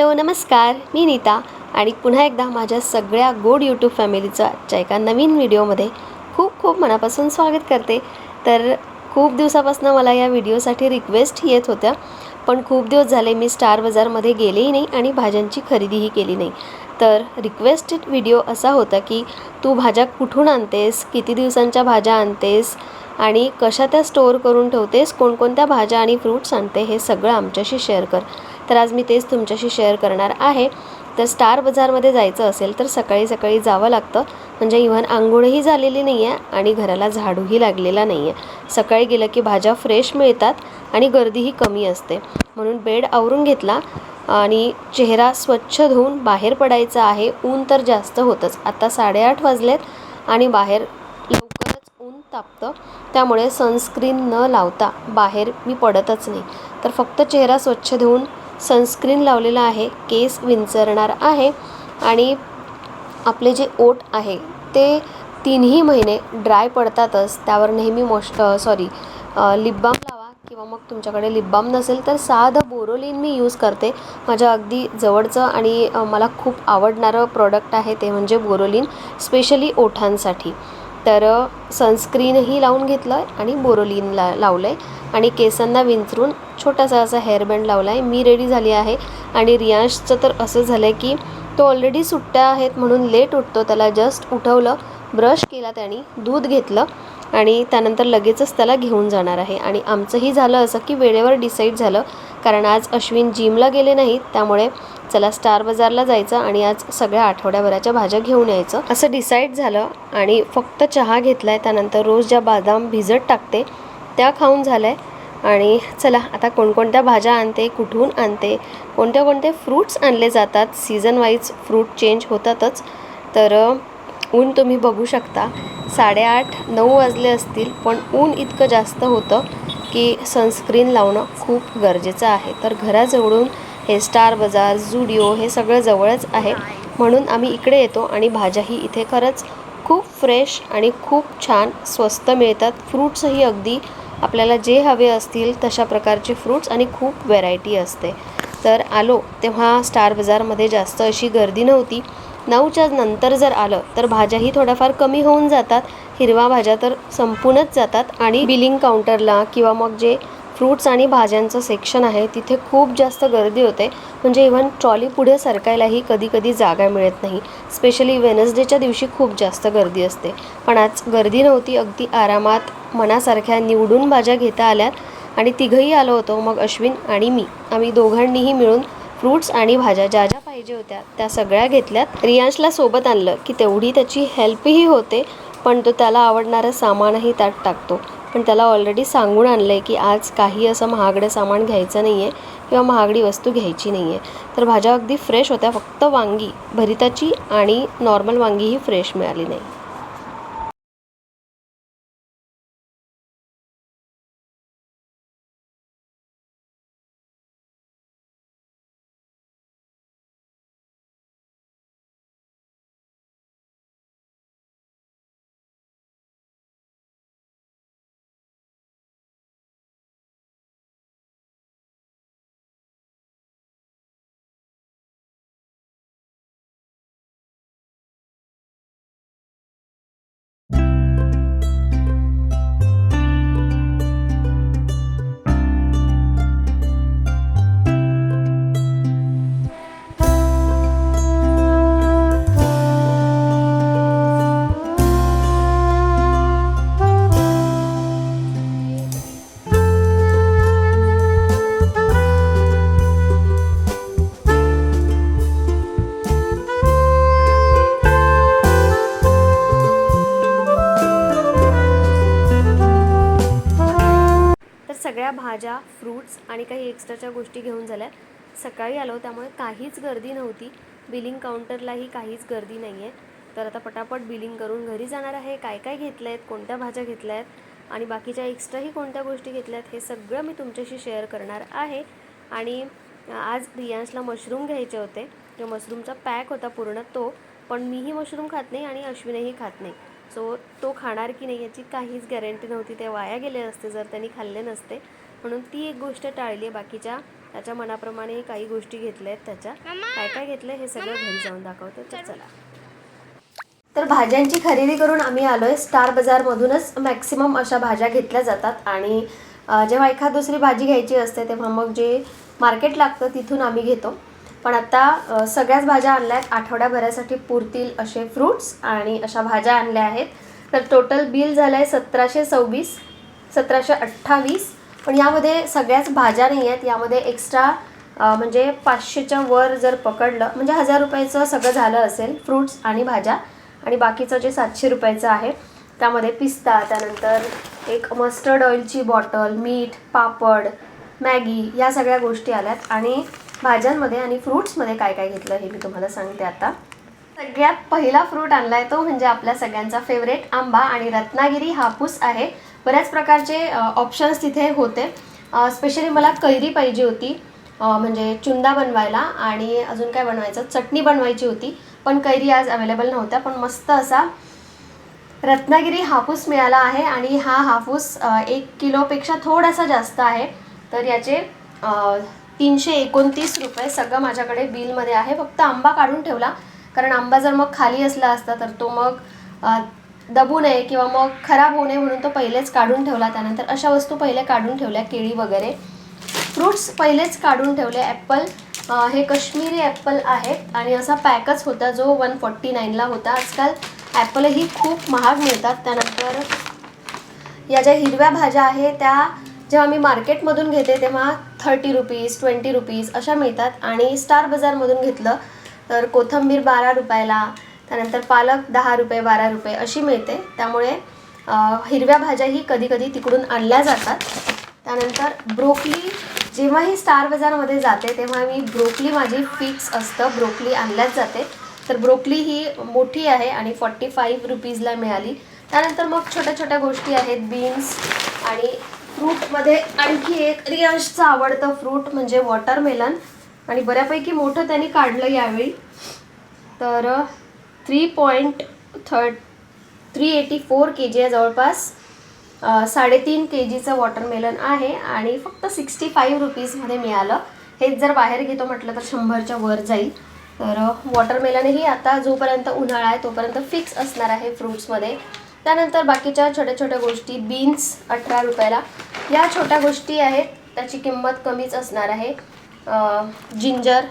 Hello नमस्कार. मी नीता आणि पुन्हा एकदा माझ्या सगळ्या गोड यूट्यूब फॅमिलीचं आजच्या एका नवीन व्हिडिओमध्ये खूप खूप मनापासून स्वागत करते. तर खूप दिवसापासून मला या व्हिडिओसाठी रिक्वेस्ट येत होत्या. पण खूप दिवस झाले मी स्टार बाजारमध्ये गेलेही नाही आणि भाज्यांची खरेदीही केली नाही. तर रिक्वेस्टेड व्हिडिओ असा होता की तू भाज्या कुठून आणतेस? किती दिवसांच्या भाज्या आणतेस? आणि कशा त्या स्टोअर करून ठेवतेस? कोणकोणत्या भाज्या आणि फ्रूट्स आणते? हे सगळं आमच्याशी शेअर कर. तर आज मी तेच तुमच्याशी शेअर करणार आहे. तर स्टार बाजारमध्ये जायचं असेल तर सकाळी सकाळी जावं लागतं. म्हणजे इव्हन आंघोळही झालेली नाही आहे आणि घराला झाडूही लागलेला नाही आहे सकाळी गेलं की भाज्या फ्रेश मिळतात आणि गर्दीही कमी असते. म्हणून बेड आवरून घेतला आणि चेहरा स्वच्छ धुवून बाहेर पडायचा आहे. ऊन तर जास्त होतंच. आता साडेआठ वाजलेत आणि बाहेर लवकरच ऊन तापतं. त्यामुळे सनस्क्रीन न लावता बाहेर मी पडतच नाही. तर फक्त चेहरा स्वच्छ धुवून सनस्क्रीन लावलेला आहे केस विंचरणार आहे आणि आपले जे ओठ आहे ते तीनही महिने ड्राय पडतातच. त्यावर नेहमी मॉश सॉरी लिपबाम लावा किंवा मग तुमच्याकडे लिपबाम नसेल तर साधं बोरोलिन मी यूज करते. माझ्या अगदी जवळचं आणि मला खूप आवडणारं प्रॉडक्ट आहे ते म्हणजे बोरोलिन स्पेशली ओठांसाठी. तर सनस्क्रीनही लावून घेतलं आहे आणि बोरोलिन ला लावलं आहे आणि केसांना विंचरून छोटासा असा हेअरबँड लावला आहे मी रेडी झाली आहे आणि रियांशचं तर असं झालं आहे की तो ऑलरेडी सुट्ट्या आहेत म्हणून लेट उठतो. त्याला जस्ट उठवलं ब्रश केला त्याने दूध घेतलं आणि त्यानंतर लगेचच त्याला घेऊन जाणार आहे. आणि आमचंही झालं असं की वेळेवर डिसाईड झालं कारण आज अश्विन जिमला गेले नाहीत त्यामुळे चला स्टार बाजारला जायचं आणि आज सगळ्या आठवड्याभराच्या भाज्या घेऊन यायचं. असं डिसाईड झालं आणि फक्त चहा घेतला आहे त्यानंतर रोज ज्या बादाम भिजत टाकते त्या खाऊन झालं आहे आणि चला आता कोणकोणत्या भाज्या आणते कुठून आणते कोणते कोणते फ्रूट्स आणले जातात सीझन वाईज फ्रूट चेंज होतातच. तर ऊन तुम्ही बघू शकता. साडेआठ नऊ वाजले असतील पण ऊन इतकं जास्त होतं की सनस्क्रीन लावणं खूप गरजेचं आहे. तर घराजवळून हे स्टार बाजार जुडिओ हे सगळं जवळच आहे. म्हणून आम्ही इकडे येतो आणि भाज्याही इथे खरंच खूप फ्रेश आणि खूप छान स्वस्त मिळतात. फ्रूट्सही अगदी आपल्याला जे हवे असतील तशा प्रकारचे फ्रूट्स आणि खूप व्हेरायटी असते. तर आलो तेव्हा स्टार बाजारमध्ये जास्त अशी गर्दी नव्हती. नऊच्या नंतर जर आलं तर भाज्याही थोड्याफार कमी होऊन जातात. हिरवा भाज्या तर संपूनच जातात आणि बिलिंग काउंटरला किंवा मग जे फ्रूट्स आणि भाज्यांचं सेक्शन आहे तिथे खूप जास्त गर्दी होते. म्हणजे इव्हन ट्रॉली पुढे सरकायलाही कधी कधी जागा मिळत नाही. स्पेशली वेनसडेच्या दिवशी खूप जास्त गर्दी असते. पण आज गर्दी नव्हती अगदी आरामात मनासारख्या निवडून भाज्या घेता आल्यात आणि तिघंही आलो होतो मग अश्विन आणि मी. आम्ही दोघांनीही मिळून फ्रूट्स आणि भाज्या ज्या ज्या पाहिजे होत्या त्या सगळ्या घेतल्यात. रियांशला सोबत आणलं की तेवढी त्याची हेल्पही होते. पण तो त्याला आवडणारं सामानही त्यात टाकतो. पण त्याला ऑलरेडी सांगून आणलं आहे की आज काही असं महागडं सामान घ्यायचं नाही आहे किंवा महागडी वस्तू घ्यायची नाही आहे तर भाज्या अगदी फ्रेश होत्या फक्त वांगी भरिताची आणि नॉर्मल वांगीही फ्रेश मिळाली नाही. सगळ्या भाज्या फ्रूट्स आणि काही एक्स्ट्राच्या गोष्टी घेऊन झाल्या. सकाळी आलो त्यामुळे काहीच गर्दी नव्हती. बिलिंग काउंटरलाही काहीच गर्दी नाही आहे तर आता पटापट बिलिंग करून घरी जाणार आहे. काय काय घेतलं आहेत कोणत्या भाज्या घेतल्या आहेत आणि बाकीच्या एक्स्ट्राही कोणत्या गोष्टी घेतल्या आहेत हे सगळं मी तुमच्याशी शेअर करणार आहे. आणि आज रियांशला मशरूम घ्यायचे होते. जो मशरूमचा पॅक होता पूर्ण तो. पण मीही मशरूम खात नाही आणि अश्विनही खात नाही. सो तो खाणार की नाही याची काहीच गॅरंटी नव्हती. ते वाया गेले असते जर त्यांनी खाल्ले नसते. म्हणून ती एक गोष्ट टाळली आहे. बाकीच्या त्याच्या मनाप्रमाणे काही गोष्टी घेतल्या आहेत त्याच्या. काय काय घेतलं हे सगळं घरी जाऊन दाखवतो. तर चला. तर भाज्यांची खरेदी करून आम्ही आलो आहे स्टार बाजारमधूनच. मॅक्सिमम अशा भाज्या घेतल्या जातात. आणि जेव्हा एखाद दुसरी भाजी घ्यायची असते तेव्हा मग जे मार्केट लागतं तिथून आम्ही घेतो. पण आता सगळ्याच भाज्या आणल्या आहेत आठवड्याभरासाठी पुरतील असे फ्रूट्स आणि अशा भाज्या आणल्या आहेत. तर टोटल बिल झालं आहे सतराशे सव्वीस सतराशे अठ्ठावीस. पण यामध्ये सगळ्याच भाज्या नाही आहेत. यामध्ये एक्स्ट्रा म्हणजे पाचशेच्या वर जर पकडलं म्हणजे हजार रुपयाचं सगळं झालं असेल फ्रूट्स आणि भाज्या. आणि बाकीचं जे सातशे रुपयाचं आहे त्यामध्ये पिस्ता त्यानंतर एक मस्टर्ड ऑइलची बॉटल मीठ पापड मॅगी या सगळ्या गोष्टी आल्यात. आणि भाज्यांमध्ये आणि फ्रूट्समध्ये काय काय घेतलं हे मी तुम्हाला सांगते आता. सगळ्यात पहिला फ्रूट आणलाय तो म्हणजे आपल्या सगळ्यांचा फेवरेट आंबा आणि रत्नागिरी हापूस आहे. बऱ्याच प्रकारचे ऑप्शन्स तिथे होते. स्पेशली मला कैरी पाहिजे होती म्हणजे चुंदा बनवायला आणि अजून काय बनवायचं? चटणी बनवायची होती पण कैरी आज अवेलेबल नव्हत्या पण मस्त असा रत्नागिरी हापूस मिळाला आहे आणि हा हापूस एक किलोपेक्षा थोडासा जास्त आहे. तर याचे तीनशे एकोणतीस रुपये सगळं माझ्याकडे बिलमध्ये आहे. फक्त आंबा काढून ठेवला. कारण आंबा जर मग खाली असला असता तर तो मग दबू नये किंवा मग खराब होऊ नये म्हणून तो पहिलेच काढून ठेवला. त्यानंतर अशा वस्तू पहिले काढून ठेवल्या केळी वगैरे. फ्रूट्स पहिलेच काढून ठेवले. ॲपल हे कश्मीरी ॲपल आहेत. आणि असा पॅकच होता जो वन फोर्टी नाईनला होता. आजकाल ॲपलही खूप महाग मिळतात. त्यानंतर या ज्या हिरव्या भाज्या आहे त्या जेव्हा मी मार्केटमधून घेते तेव्हा थर्टी रुपीज ट्वेंटी रुपीज अशा मिळतात. आणि स्टार बाजारमधून घेतलं तर कोथंबीर बारा रुपयाला त्यानंतर पालक दहा रुपये बारा रुपये अशी मिळते. त्यामुळे हिरव्या भाज्याही कधीकधी तिकडून आणल्या जातात. त्यानंतर ब्रोकली जेव्हाही स्टार बाजारमध्ये जाते तेव्हा मी ब्रोकली माझी फिक्स असतं. ब्रोकली आणल्याच जाते. तर ब्रोकली ही मोठी आहे आणि फॉर्टी फाईव्ह रुपीजला मिळाली. त्यानंतर मग छोट्या छोट्या गोष्टी आहेत. बीन्स आणि फ्रूटमध्ये आणखी एक रियांशचं आवडतं फ्रूट म्हणजे वॉटरमेलन. आणि बऱ्यापैकी मोठं त्यांनी काढलं यावेळी. तर three point third three eighty four K G आहे जवळपास. साडेतीन के जीचं वॉटरमेलन आहे आणि फक्त सिक्स्टी फाईव्ह रुपीजमध्ये मिळालं. हेच जर बाहेर घेतो म्हटलं तर शंभरच्या वर जाईल. तर वॉटरमेलनही आता जोपर्यंत उन्हाळा आहे तोपर्यंत फिक्स असणार आहे फ्रूट्समध्ये त्यानंतर बाकीच्या छोट्या छोट्या गोष्टी बीन्स अठरा रुपयाला. या छोट्या गोष्टी आहेत त्याची किंमत कमीच असणार आहे. जिंजर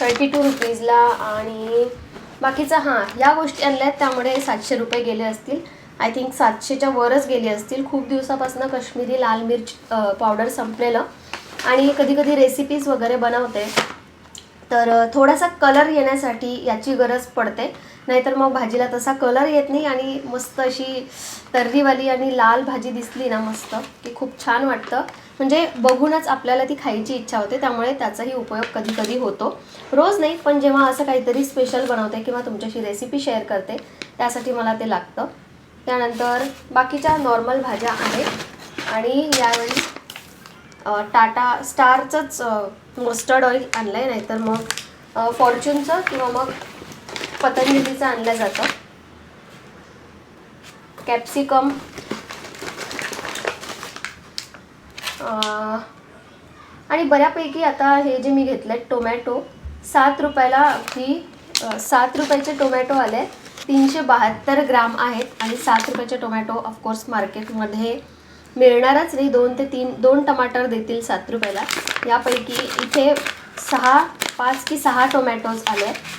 थर्टी टू रुपीजला आणि बाकीचं हां या गोष्टी आणल्या आहेत त्यामुळे सातशे रुपये गेले असतील. आय थिंक सातशेच्या वरच गेले असतील. खूप दिवसापासून कश्मीरी लाल मिर्च पावडर संपलेलं. आणि कधीकधी रेसिपीज वगैरे बनवते. तर थोडासा कलर येण्यासाठी याची गरज पडते. नाहीतर मग भाजीला तसा कलर येत नाही आणि मस्त अशी तर्रीवाली आणि लाल भाजी दिसली ना मस्त की खूप छान वाटतं. म्हणजे बघूनच आपल्याला ती खायची इच्छा होते त्यामुळे त्याचाही उपयोग कधी कधी होतो. रोज नाही पण जेव्हा असं काहीतरी स्पेशल बनवते किंवा तुमच्याशी रेसिपी शेअर करते त्यासाठी मला ते लागतं. त्यानंतर बाकीच्या नॉर्मल भाज्या आहेत. आणि यावेळी टाटा स्टारचंच मस्टर्ड ऑइल आणलं आहे नाहीतर मग फॉर्च्यूनचं किंवा मग पतंजलीचं आणलं जातं. कॅप्सिकम आणि बऱ्यापैकी आता हे जे मी घेतले टोमॅटो सात रुपयाला अगदी सात रुपयाचे टोमॅटो आले. तीनशे बहात्तर ग्राम आहेत आणि सात रुपयाचे टोमॅटो ऑफकोर्स मार्केटमध्ये मिळणारच नाही. दोन ते तीन दोन टमाटर देतील सात रुपयाला. यापैकी इथे सहा पाच की सहा टोमॅटोज आले आहेत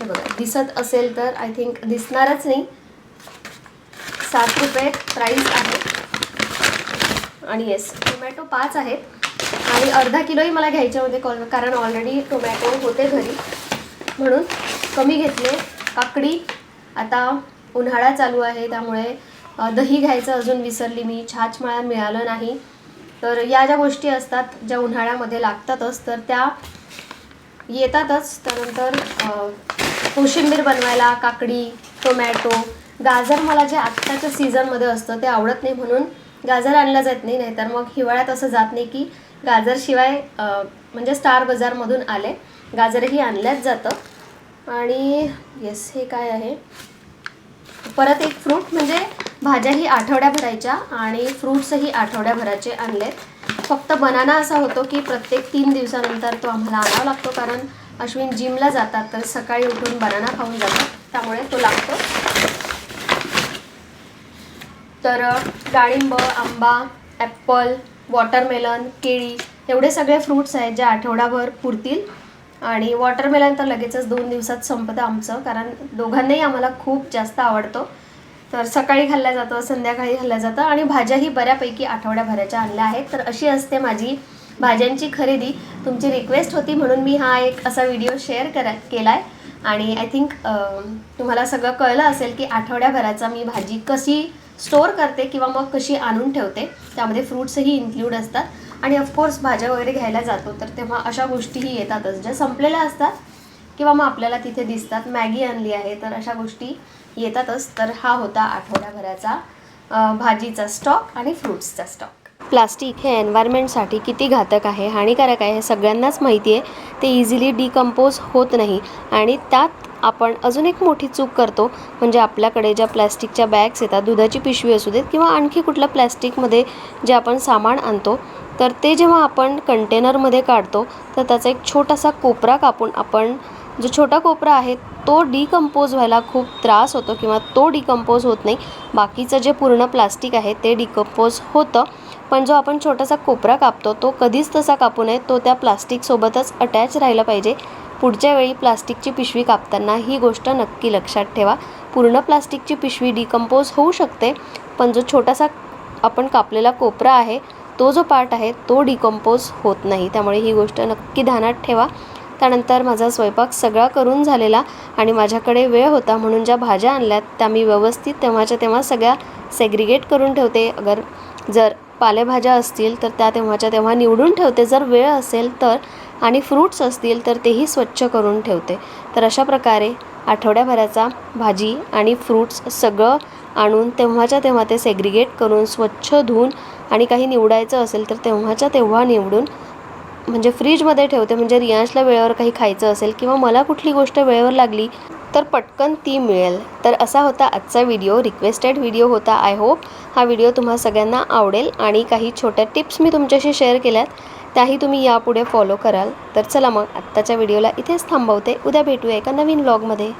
हे बघा दिसत असेल तर आय थिंक दिसणारच नाही. सात रुपये प्राईस आहे. आणि येस टोमॅटो पाच आहेत. आणि अर्धा किलोही मला घ्यायचे होते कॉल कारण ऑलरेडी टोमॅटो होते घरी. म्हणून कमी घेतले. काकडी आता उन्हाळा चालू आहे त्यामुळे दही घ्यायचं अजून विसरली मी. छाछ मला मिळालं नाही. तर या ज्या गोष्टी असतात ज्या उन्हाळ्यामध्ये लागतातच तर त्या येतातच. त्यानंतर कोशिंबीर बनवायला काकडी टोमॅटो गाजर मला जे आत्ताच्या सीझनमध्ये असतं ते आवडत नाही म्हणून गाजर आणलं जात नाही नाहीतर मग हिवाळ्यात असं जात नाही की गाजरशिवाय म्हणजे स्टार बाजारमधून आले. गाजरही आणल्याच जातं. आणि येस हे काय आहे? परत एक फ्रूट म्हणजे भाज्याही आठवड्याभरायच्या आणि फ्रूट्सही आठवड्याभराचे आणलेत. फक्त बनाना असा होतो की प्रत्येक तीन दिवसानंतर तो आम्हाला आणावा लागतो कारण अश्विन जिमला जातात तर सकाळी उठून बनाना खाऊन जातात. त्यामुळे तो लागतो. तर डाळिंब आंबा ॲप्पल वॉटरमेलन केळी एवढे सगळे फ्रूट्स आहेत जे आठवडाभर पुरतील. आणि वॉटरमेलन तर लगेचच दोन दिवसात संपतं आमचं कारण दोघांनाही आम्हाला खूप जास्त आवडतो. तर सकाळी खाल्ल्या जातं संध्याकाळी खाल्ल्या जातं आणि भाज्याही बऱ्यापैकी आठवड्याभराच्या आणल्या आहेत. तर अशी असते माझी भाज्यांची खरेदी तुमची रिक्वेस्ट होती म्हणून मी हा एक असा व्हिडिओ शेअर करा केला आहे आणि आय थिंक तुम्हाला सगळं कळलं असेल की आठवड्याभराचा मी भाजी कशी स्टोअर करते किंवा मग कशी आणून ठेवते त्यामध्ये फ्रूट्सही इन्क्लूड असतात. आणि ऑफकोर्स भाज्या वगैरे घ्यायला जातो तर तेव्हा अशा गोष्टीही येतातच. ज्या संपलेल्या असतात किंवा मग आपल्याला तिथे दिसतात. मॅगी आणली आहे तर अशा गोष्टी येतातच. तर हा होता आठवड्याभराचा भाजीचा स्टॉक आणि फ्रूट्सचा स्टॉक प्लास्टिक हे एन्व्हायरमेंटसाठी किती घातक आहे हानिकारक आहे हे सगळ्यांनाच माहिती आहे. ते इझिली डिकम्पोज होत नाही आणि त्यात आपण अजून एक मोठी चूक करतो म्हणजे आपल्याकडे ज्या प्लॅस्टिकच्या बॅग्स येतात दुधाची पिशवी असू देत किंवा आणखी कुठल्या प्लॅस्टिकमध्ये जे आपण सामान आणतो तर ते जेव्हा आपण कंटेनरमध्ये काढतो तर त्याचा एक छोटासा कोपरा कापून आपण जो छोटा कोपरा आहे तो डिकम्पोज व्हायला खूप त्रास होतो किंवा तो डिकम्पोज होत नाही. बाकीचं जे पूर्ण प्लास्टिक आहे ते डिकम्पोज होतं. पण जो आपण छोटासा कोपरा कापतो तो कधीच तसा कापू नये. तो त्या प्लास्टिकसोबतच अटॅच राहिला पाहिजे. पुढच्या वेळी प्लास्टिकची पिशवी कापताना ही गोष्ट नक्की लक्षात ठेवा. पूर्ण प्लास्टिकची पिशवी डिकम्पोज होऊ शकते पण जो छोटासा आपण कापलेला कोपरा आहे तो जो पार्ट आहे तो डिकम्पोज होत नाही. त्यामुळे ही गोष्ट नक्की ध्यानात ठेवा. त्यानंतर माझा स्वयंपाक सगळा करून झालेला आणि माझ्याकडे वेळ होता म्हणून ज्या भाज्या आणल्यात त्या मी व्यवस्थित तेव्हाच्या तेव्हा सगळ्या सेग्रिगेट करून ठेवते. अगर जर पालेभाज्या असतील तर त्या तेव्हाच्या तेव्हा निवडून ठेवते. जर वेळ असेल तर आणि फ्रूट्स असतील तर तेही स्वच्छ करून ठेवते. तर अशा प्रकारे आठवड्याभराचा भाजी आणि फ्रूट्स सगळं आणून तेव्हाच्या तेव्हा ते सेग्रिगेट करून स्वच्छ धुवून आणि काही निवडायचं असेल तर तेव्हाच्या तेव्हा निवडून म्हणजे फ्रीजमध्ये ठेवते म्हणजे रियांशला वेळेवर काही खायचं असेल किंवा मला कुठली गोष्ट वेळेवर लागली तर पटकन ती मिळेल. तर असा होता आजचा व्हिडिओ. रिक्वेस्टेड व्हिडिओ होता आय होप हा व्हिडिओ तुम्हा सगळ्यांना आवडेल आणि काही छोट्या टिप्स मी तुमच्याशी शेअर केल्यात त्याही तुम्ही यापुढे फॉलो कराल. तर चला मग आत्ताच्या व्हिडिओला इथेच थांबवते. उद्या भेटूया एका नवीन व्लॉगमध्ये